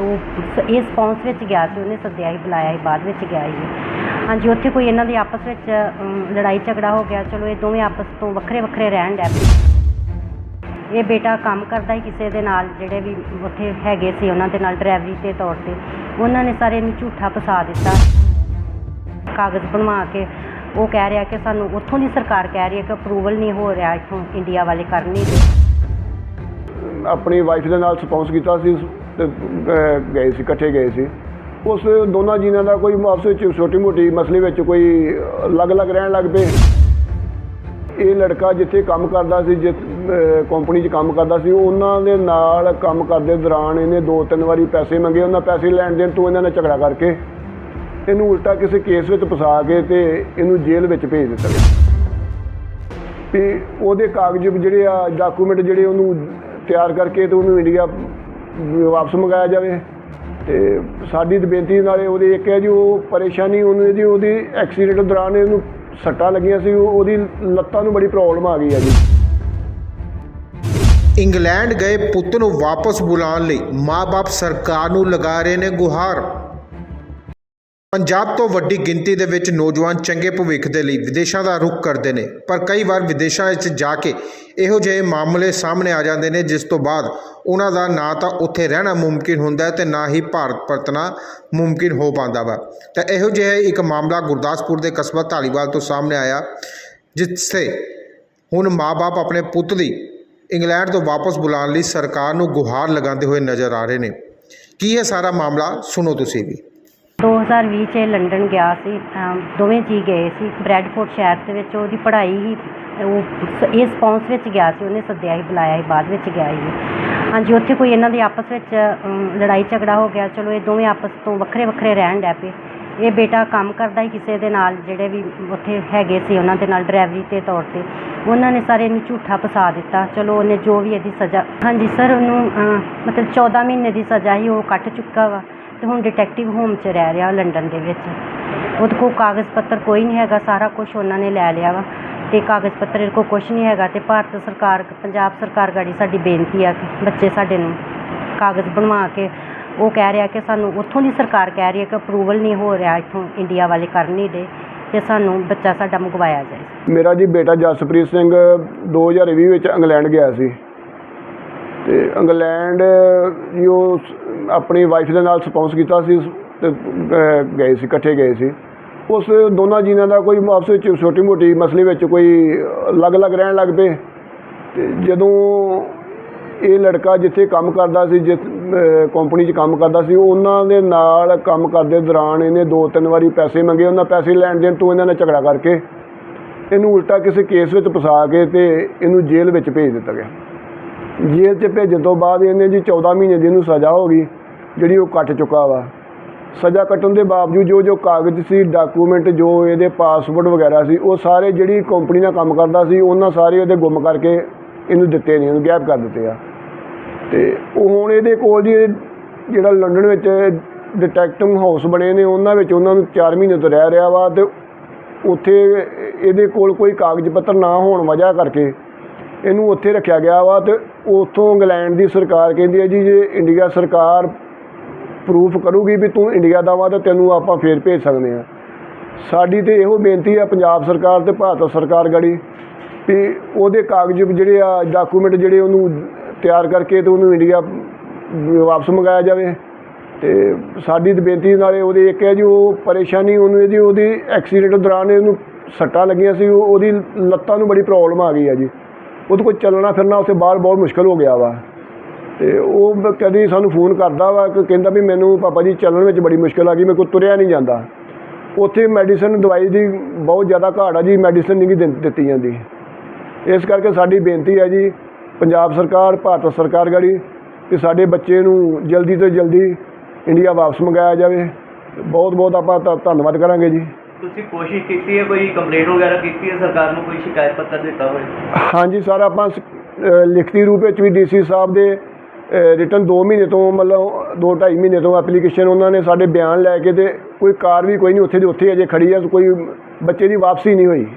ਉਹ ਸ- ਇਹ ਸਪੌਂਸ ਵਿੱਚ ਗਿਆ ਸੀ, ਉਹਨੇ ਸੱਦਿਆ ਸੀ, ਬੁਲਾਇਆ ਸੀ, ਬਾਅਦ ਵਿੱਚ ਗਿਆ ਸੀ। ਹਾਂਜੀ, ਉੱਥੇ ਕੋਈ ਇਹਨਾਂ ਦੇ ਆਪਸ ਵਿੱਚ ਲੜਾਈ ਝਗੜਾ ਹੋ ਗਿਆ, ਚਲੋ ਇਹ ਦੋਵੇਂ ਆਪਸ ਤੋਂ ਵੱਖਰੇ ਵੱਖਰੇ ਰਹਿਣ ਡੈ ਪਏ। ਇਹ ਬੇਟਾ ਕੰਮ ਕਰਦਾ ਹੀ ਕਿਸੇ ਦੇ ਨਾਲ, ਜਿਹੜੇ ਵੀ ਉੱਥੇ ਹੈਗੇ ਸੀ, ਉਹਨਾਂ ਦੇ ਨਾਲ ਡਰਾਈਵਰੀ ਦੇ ਤੌਰ ਤੇ। ਉਹਨਾਂ ਨੇ ਸਾਰੇ ਨੂੰ ਝੂਠਾ ਫਸਾ ਦਿੱਤਾ। ਕਾਗਜ਼ ਬਣਵਾ ਕੇ ਉਹ ਕਹਿ ਰਿਹਾ ਕਿ ਸਾਨੂੰ ਉੱਥੋਂ ਦੀ ਸਰਕਾਰ ਕਹਿ ਰਹੀ ਹੈ ਕਿ ਅਪਰੂਵਲ ਨਹੀਂ ਹੋ ਰਿਹਾ ਇੱਥੋਂ ਇੰਡੀਆ ਵਾਲੇ ਕਰਨੀ ਨਹੀਂ ਆਪਣੀ ਵਾਈਫ ਦੇ ਨਾਲ ਸਪੌਂਸ ਕੀਤਾ ਸੀ ਗਏ ਸੀ, ਇਕੱਠੇ ਗਏ ਸੀ। ਉਸ ਦੋਨਾਂ ਜੀਨਾਂ ਦਾ ਕੋਈ ਆਪਸ ਵਿੱਚ ਛੋਟੀ ਮੋਟੀ ਮਸਲੇ ਵਿੱਚ ਕੋਈ ਅਲੱਗ-ਅਲੱਗ ਰਹਿਣ ਲੱਗ ਪਏ। ਇਹ ਲੜਕਾ ਜਿੱਥੇ ਕੰਮ ਕਰਦਾ ਸੀ ਜਿਸ ਕੰਪਨੀ 'ਚ ਕੰਮ ਕਰਦਾ ਸੀ, ਉਹਨਾਂ ਦੇ ਨਾਲ ਕੰਮ ਕਰਦੇ ਦੌਰਾਨ ਇਹਨੇ ਦੋ ਤਿੰਨ ਵਾਰੀ ਪੈਸੇ ਮੰਗੇ। ਉਹਨਾਂ ਪੈਸੇ ਲੈਣ ਦੇਣ ਤੋਂ ਇਹਨਾਂ ਨੇ ਝਗੜਾ ਕਰਕੇ ਇਹਨੂੰ ਉਲਟਾ ਕਿਸੇ ਕੇਸ ਵਿੱਚ ਫਸਾ ਕੇ ਤੇ ਇਹਨੂੰ ਜੇਲ੍ਹ ਵਿੱਚ ਭੇਜ ਦਿੱਤਾ। ਗਿਆ ਤੇ ਉਹਦੇ ਕਾਗਜ਼ ਜਿਹੜੇ ਆ ਡਾਕੂਮੈਂਟ ਜਿਹੜੇ ਉਹਨੂੰ ਤਿਆਰ ਕਰਕੇ ਤੇ ਉਹਨੂੰ ਇੰਡੀਆ ਵਾਪਸ ਮੰਗਾਇਆ ਜਾਵੇ। ਤੇ ਸਾਡੀ ਤਾਂ ਬੇਨਤੀ ਨਾਲੇ ਉਹਦੇ ਇੱਕ ਹੈ ਜੀ, ਉਹ ਪਰੇਸ਼ਾਨੀ ਉਹਨੂੰ ਇਹਦੀ, ਉਹਦੀ ਐਕਸੀਡੈਂਟ ਦੌਰਾਨ ਇਹਨੂੰ ਸੱਟਾਂ ਲੱਗੀਆਂ ਸੀ ਉਹਦੀ ਲੱਤਾਂ ਨੂੰ ਬੜੀ ਪ੍ਰੋਬਲਮ ਆ ਗਈ ਆ ਜੀ। ਇੰਗਲੈਂਡ ਗਏ ਪੁੱਤ ਨੂੰ ਵਾਪਸ ਬੁਲਾਉਣ ਲਈ ਮਾਪੇ ਸਰਕਾਰ ਨੂੰ ਲਗਾ ਰਹੇ ਨੇ ਗੁਹਾਰ। ਪੰਜਾਬ ਤੋਂ ਵੱਡੀ ਗਿਣਤੀ ਦੇ ਵਿੱਚ ਨੌਜਵਾਨ ਚੰਗੇ ਭਵਿੱਖ ਦੇ ਲਈ ਵਿਦੇਸ਼ਾਂ ਦਾ ਰੁਖ ਕਰਦੇ ਨੇ, ਪਰ ਕਈ ਵਾਰ ਵਿਦੇਸ਼ਾਂ ਵਿੱਚ ਜਾ ਕੇ ਇਹੋ ਜਿਹੇ ਮਾਮਲੇ ਸਾਹਮਣੇ ਆ ਜਾਂਦੇ ਨੇ, ਜਿਸ ਤੋਂ ਬਾਅਦ ਉਹਨਾਂ ਦਾ ਨਾ ਤਾਂ ਉੱਥੇ ਰਹਿਣਾ ਮੁਮਕਿਨ ਹੁੰਦਾ ਹੈ ਤੇ ਨਾ ਹੀ ਭਾਰਤ ਪਰਤਣਾ ਮੁਮਕਿਨ ਹੋ ਪਾਉਂਦਾ ਵਾ। ਤਾਂ ਇਹੋ ਜਿਹਾ ਇੱਕ ਮਾਮਲਾ ਗੁਰਦਾਸਪੁਰ ਦੇ ਕਸਬਾ ਢਾਲੀਵਾਲ ਤੋਂ ਸਾਹਮਣੇ ਆਇਆ, ਜਿੱਥੇ ਸੇ ਹੁਣ ਮਾਪੇ ਆਪਣੇ ਪੁੱਤ ਦੀ ਇੰਗਲੈਂਡ ਤੋਂ ਵਾਪਸ ਬੁਲਾਉਣ ਲਈ ਸਰਕਾਰ ਨੂੰ ਗੁਹਾਰ ਲਗਾਉਂਦੇ ਹੋਏ ਨਜ਼ਰ ਆ ਰਹੇ ਨੇ। ਕੀ ਹੈ ਸਾਰਾ ਮਾਮਲਾ? ਸੁਣੋ ਤੁਸੀਂ ਵੀ। 2020 ਚ ਇਹ ਲੰਡਨ ਗਿਆ ਸੀ ਦੋਵੇਂ ਜੀ ਗਏ ਸੀ, ਬ੍ਰੈਡਫੋਰਡ ਸ਼ਹਿਰ ਦੇ ਵਿੱਚ ਉਹਦੀ ਪੜ੍ਹਾਈ ਹੀ, ਉਹ ਸ- ਇਹ ਸਪੌਂਸ ਵਿੱਚ ਗਿਆ ਸੀ, ਉਹਨੇ ਸੱਦਿਆ ਸੀ, ਬੁਲਾਇਆ ਸੀ, ਬਾਅਦ ਵਿੱਚ ਗਿਆ ਸੀ। ਹਾਂਜੀ, ਉੱਥੇ ਕੋਈ ਇਹਨਾਂ ਦੇ ਆਪਸ ਵਿੱਚ ਲੜਾਈ ਝਗੜਾ ਹੋ ਗਿਆ, ਚਲੋ ਇਹ ਦੋਵੇਂ ਆਪਸ ਤੋਂ ਵੱਖਰੇ ਵੱਖਰੇ ਰਹਿਣ ਡੈ ਪਏ। ਇਹ ਬੇਟਾ ਕੰਮ ਕਰਦਾ ਹੀ ਕਿਸੇ ਦੇ ਨਾਲ, ਜਿਹੜੇ ਵੀ ਉੱਥੇ ਹੈਗੇ ਸੀ, ਉਹਨਾਂ ਦੇ ਨਾਲ ਡਰਾਈਵਰੀ ਦੇ ਤੌਰ ਤੇ। ਉਹਨਾਂ ਨੇ ਸਾਰੇ ਨੂੰ ਝੂਠਾ ਫਸਾ ਦਿੱਤਾ। ਚਲੋ ਉਹਨੇ ਜੋ ਵੀ ਇਹਦੀ ਸਜ਼ਾ, ਹਾਂਜੀ, ਸਰ, ਉਹਨੂੰ ਮਤਲਬ 14 ਮਹੀਨੇ ਦੀ ਸਜ਼ਾ ਹੀ ਉਹ ਕੱਟ ਚੁੱਕਾ ਵਾ। ਤੇ ਹੁਣ ਡਿਟੈਕਟਿਵ ਹੋਮ 'ਚ ਰਹਿ ਰਿਹਾ ਲੰਡਨ ਦੇ ਵਿੱਚ। ਉਹਦੇ ਕੋਲ ਕਾਗਜ਼ ਪੱਤਰ ਕੋਈ ਨਹੀਂ ਹੈਗਾ, ਸਾਰਾ ਕੁਝ ਉਹਨਾਂ ਨੇ ਲੈ ਲਿਆ ਵਾ। ਅਤੇ ਕਾਗਜ਼ ਪੱਤਰ ਇਹਦੇ ਕੋਲ ਕੁਝ ਨਹੀਂ ਹੈਗਾ ਅਤੇ ਭਾਰਤ ਸਰਕਾਰ, ਪੰਜਾਬ ਸਰਕਾਰ ਗਾੜੀ ਸਾਡੀ ਬੇਨਤੀ ਆ ਕਿ ਬੱਚੇ ਸਾਡੇ ਨੂੰ ਕਾਗਜ਼ ਬਣਵਾ ਕੇ ਉਹ ਕਹਿ ਰਿਹਾ ਕਿ ਸਾਨੂੰ ਉੱਥੋਂ ਦੀ ਸਰਕਾਰ ਕਹਿ ਰਹੀ ਹੈ ਕਿ ਅਪਰੂਵਲ ਨਹੀਂ ਹੋ ਰਿਹਾ ਇੱਥੋਂ ਇੰਡੀਆ ਵਾਲੇ ਕਰ ਨਹੀਂ ਰਹੇ ਤੇ ਸਾਨੂੰ ਬੱਚਾ ਸਾਡਾ ਮੰਗਵਾਇਆ ਜਾਏ। ਮੇਰਾ ਜੀ ਬੇਟਾ ਜਸਪ੍ਰੀਤ ਸਿੰਘ 2020 ਵਿੱਚ ਇੰਗਲੈਂਡ ਗਿਆ ਸੀ। ਅਤੇ ਇੰਗਲੈਂਡ ਜੋ ਆਪਣੀ ਵਾਈਫ ਦੇ ਨਾਲ ਸਪੋਂਸ ਕੀਤਾ ਸੀ ਅਤੇ ਗਏ ਸੀ, ਇਕੱਠੇ ਗਏ ਸੀ। ਉਸ ਦੋਨਾਂ ਜੀਨਾਂ ਦਾ ਕੋਈ ਆਪਸ ਵਿੱਚ ਛੋਟੀ ਮੋਟੀ ਮਸਲੇ ਵਿੱਚ ਕੋਈ ਅਲੱਗ-ਅਲੱਗ ਰਹਿਣ ਲੱਗ ਪਏ। ਅਤੇ ਜਦੋਂ ਇਹ ਲੜਕਾ ਜਿੱਥੇ ਕੰਮ ਕਰਦਾ ਸੀ ਜਿਸ ਕੰਪਨੀ 'ਚ ਕੰਮ ਕਰਦਾ ਸੀ, ਉਹਨਾਂ ਦੇ ਨਾਲ ਕੰਮ ਕਰਦੇ ਦੌਰਾਨ ਇਹਨੇ ਦੋ ਤਿੰਨ ਵਾਰੀ ਪੈਸੇ ਮੰਗੇ, ਉਹਨਾਂ ਪੈਸੇ ਲੈਣ ਦੇਣ ਤੋਂ ਇਹਨਾਂ ਨੇ ਝਗੜਾ ਕਰਕੇ ਇਹਨੂੰ ਉਲਟਾ ਕਿਸੇ ਕੇਸ ਵਿੱਚ ਫਸਾ ਕੇ ਤੇ ਇਹਨੂੰ ਜੇਲ੍ਹ ਵਿੱਚ ਭੇਜ ਦਿੱਤਾ ਗਿਆ। ਜੇਲ੍ਹ 'ਚ ਭੇਜਣ ਤੋਂ ਬਾਅਦ ਇਹਨੇ ਜੀ 14 ਮਹੀਨੇ ਦੀ ਇਹਨੂੰ ਸਜ਼ਾ ਹੋ ਗਈ, ਜਿਹੜੀ ਉਹ ਕੱਟ ਚੁੱਕਾ ਵਾ। ਸਜ਼ਾ ਕੱਟਣ ਦੇ ਬਾਵਜੂਦ ਜੋ ਜੋ ਕਾਗਜ਼ ਸੀ ਡਾਕੂਮੈਂਟ ਜੋ ਇਹਦੇ ਪਾਸਪੋਰਟ ਵਗੈਰਾ ਸੀ, ਉਹ ਸਾਰੇ ਜਿਹੜੀ ਕੰਪਨੀ ਨਾਲ ਕੰਮ ਕਰਦਾ ਸੀ, ਉਹਨਾਂ ਸਾਰੇ ਉਹਦੇ ਗੁੰਮ ਕਰਕੇ ਇਹਨੂੰ ਦਿੱਤੇ ਨਹੀਂ ਇਹਨੂੰ ਗਾਇਬ ਕਰ ਦਿੱਤੇ ਆ। ਤੇ ਉਹ ਹੁਣ ਇਹਦੇ ਕੋਲ ਜੀ ਜਿਹੜਾ ਲੰਡਨ ਵਿੱਚ ਡਿਟੈਕਟਿਵ ਹਾਊਸ ਬਣੇ ਨੇ, ਉਹਨਾਂ ਵਿੱਚ ਉਹਨਾਂ ਨੂੰ 4 ਮਹੀਨੇ ਤੋਂ ਰਹਿ ਰਿਹਾ ਵਾ ਤੇ ਉੱਥੇ ਇਹਦੇ ਕੋਲ ਕੋਈ ਕਾਗਜ਼ ਪੱਤਰ ਨਾ ਹੋਣ ਵਜ੍ਹਾ ਕਰਕੇ ਇਹਨੂੰ ਉੱਥੇ ਰੱਖਿਆ ਗਿਆ ਵਾ ਤੇ ਉੱਥੋਂ ਇੰਗਲੈਂਡ ਦੀ ਸਰਕਾਰ ਕਹਿੰਦੀ ਹੈ ਜੀ, ਜੇ ਇੰਡੀਆ ਸਰਕਾਰ ਪ੍ਰੂਫ ਕਰੂਗੀ ਵੀ ਤੂੰ ਇੰਡੀਆ ਦਾ ਵਾ ਤਾਂ ਤੈਨੂੰ ਆਪਾਂ ਫੇਰ ਭੇਜ ਸਕਦੇ ਆ ਸਾਡੀ ਤੇ ਇਹੋ ਬੇਨਤੀ ਆ ਪੰਜਾਬ ਸਰਕਾਰ ਤੇ ਭਾਰਤ ਸਰਕਾਰ ਗੜੀ ਵੀ ਉਹਦੇ ਕਾਗਜ਼ ਜਿਹੜੇ ਆ ਡਾਕੂਮੈਂਟ ਜਿਹੜੇ ਉਹਨੂੰ ਤਿਆਰ ਕਰਕੇ ਤੇ ਉਹਨੂੰ ਇੰਡੀਆ ਵਾਪਸ ਮੰਗਾਇਆ ਜਾਵੇ। ਤੇ ਸਾਡੀ ਤਾਂ ਬੇਨਤੀ ਨਾਲੇ ਉਹਦੇ ਇੱਕ ਹੈ ਜੀ, ਉਹ ਪਰੇਸ਼ਾਨੀ ਉਹਨੂੰ ਇਹਦੀ, ਉਹਦੀ ਐਕਸੀਡੈਂਟ ਦੌਰਾਨ ਇਹਨੂੰ ਸੱਟਾਂ ਲੱਗੀਆਂ ਸੀ ਉਹਦੀ ਲੱਤਾਂ ਨੂੰ ਬੜੀ ਪ੍ਰੋਬਲਮ ਆ ਗਈ ਆ ਜੀ। ਉਹਦੇ ਕੋਲ ਚੱਲਣਾ ਫਿਰਨਾ ਉੱਥੇ ਬਾਹਰ ਬਹੁਤ ਮੁਸ਼ਕਲ ਹੋ ਗਿਆ ਵਾ। ਤੇ ਉਹ ਕਦੀ ਸਾਨੂੰ ਫੋਨ ਕਰਦਾ ਵਾ ਕਿ ਕਹਿੰਦਾ ਵੀ ਮੈਨੂੰ ਪਾਪਾ ਜੀ ਚੱਲਣ ਵਿੱਚ ਬੜੀ ਮੁਸ਼ਕਲ ਆ ਗਈ, ਮੇਰੇ ਕੋਲ ਤੁਰਿਆ ਨਹੀਂ ਜਾਂਦਾ। ਉੱਥੇ ਮੈਡੀਸਨ ਦਵਾਈ ਦੀ ਬਹੁਤ ਜ਼ਿਆਦਾ ਘਾਟ ਆ ਜੀ, ਮੈਡੀਸਨ ਨਹੀਂ ਦਿੱਤੀ ਜਾਂਦੀ। ਇਸ ਕਰਕੇ ਸਾਡੀ ਬੇਨਤੀ ਹੈ ਜੀ, ਪੰਜਾਬ ਸਰਕਾਰ, ਭਾਰਤ ਸਰਕਾਰ ਗੜੀ ਕਿ ਸਾਡੇ ਬੱਚੇ ਨੂੰ ਜਲਦੀ ਤੋਂ ਜਲਦੀ ਇੰਡੀਆ ਵਾਪਸ ਮੰਗਾਇਆ ਜਾਵੇ। ਬਹੁਤ ਬਹੁਤ ਆਪਾਂ ਧੰਨਵਾਦ ਕਰਾਂਗੇ ਜੀ। ਤੁਸੀਂ ਕੋਸ਼ਿਸ਼ ਕੀਤੀ ਹੈ ਕੋਈ ਕੰਪਲੇਂਟ ਵਗੈਰਾ ਕੀਤੀ ਹੈ? ਸਰਕਾਰ ਨੂੰ ਕੋਈ ਸ਼ਿਕਾਇਤ ਪੱਤਰ ਦਿੱਤਾ ਹੋਵੇ? ਹਾਂਜੀ ਸਰ, ਆਪਾਂ ਲਿਖਤੀ ਰੂਪ ਵਿੱਚ ਵੀ ਡੀਸੀ ਸਾਹਿਬ ਦੇ ਰਿਟਰਨ 2 ਮਹੀਨੇ ਤੋਂ, ਮਤਲਬ 2 2.5 ਮਹੀਨੇ ਤੋਂ ਐਪਲੀਕੇਸ਼ਨ ਉਹਨਾਂ ਨੇ ਸਾਡੇ ਬਿਆਨ ਲੈ ਕੇ ਤੇ ਕੋਈ ਕਾਰ ਵੀ ਕੋਈ ਨਹੀਂ, ਉੱਥੇ ਦੀ ਉੱਥੇ ਅਜੇ ਖੜੀ ਆ ਕੋਈ ਬੱਚੇ ਦੀ ਵਾਪਸੀ ਨਹੀਂ ਹੋਈ।